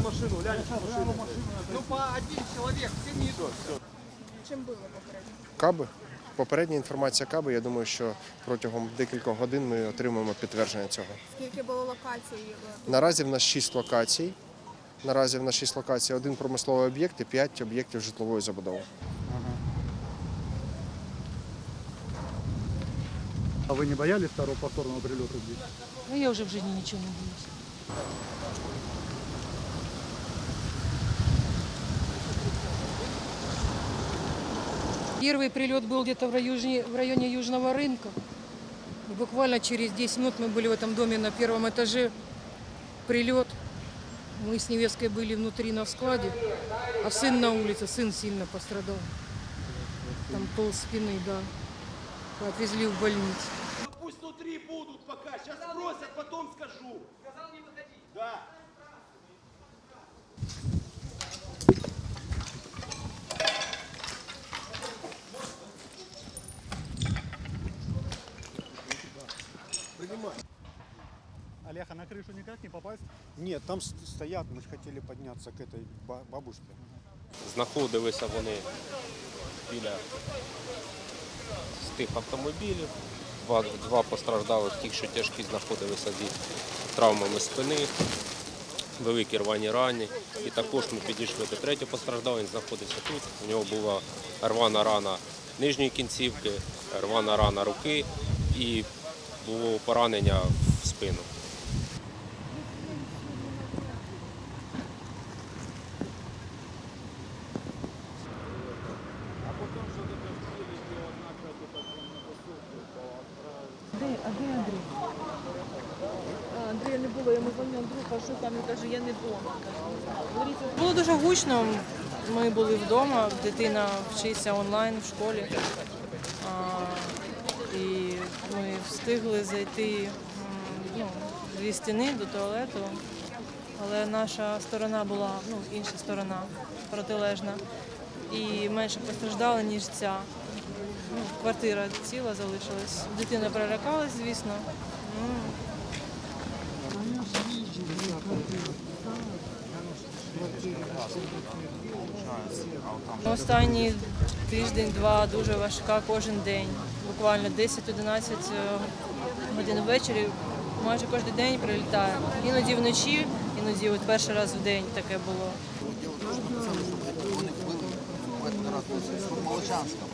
машину, глянь, машину. Ну, по один человек, все не идут. Чим було попередньо? Каби. Попередня інформація Каби. Я думаю, що протягом декількох годин ми отримаємо підтвердження цього. Скільки було локацій? е, Наразі в нас шість локацій. Наразі в нас шість локацій, один промисловий об'єкт і п'ять об'єктів житлової забудови. А вы не боялись второго повторного прилета здесь? Ну, я уже в жизни ничего не боюсь. Первый прилет был где-то в районе, в районе Южного рынка. Буквально через 10 минут мы были в этом доме на первом этаже. Прилет. Мы с невесткой были внутри на складе, а сын на улице, сын сильно пострадал. Там пол спины, да. Отвезли в больницу. Ну, Пусть внутри будут пока, сейчас спросят, потом Олег, а на крышу никак не попасть? Нет, там с- стоят, мы же хотели подняться к этой ба- бабушке. Знаходилися вони біля з тих автомобілів. Два, два постраждалих, ті, що тяжкі, знаходилися зі травмами спини, великі рвані рані. І також ми підійшли до третього постраждалого, він знаходився тут. У нього була рвана рана нижньої кінцівки, рвана рана руки і було поранення в спину. Андрія не було, я йому дзвонив Андрюха, що там, він каже, я не вдома. Було дуже гучно. Ми були вдома, дитина вчиться онлайн в школі. А, і ми встигли зайти ну, дві стіни до туалету, але наша сторона була, ну, інша сторона протилежна. І менше постраждала, ніж ця. Ну, квартира ціла залишилась. Дитина перелякалась, звісно. Ну, Останній тиждень-два дуже важка кожен день. Буквально 10-11 е, годин ввечері. Майже кожен день прилітає. Іноді вночі, іноді от перший раз в день таке було. В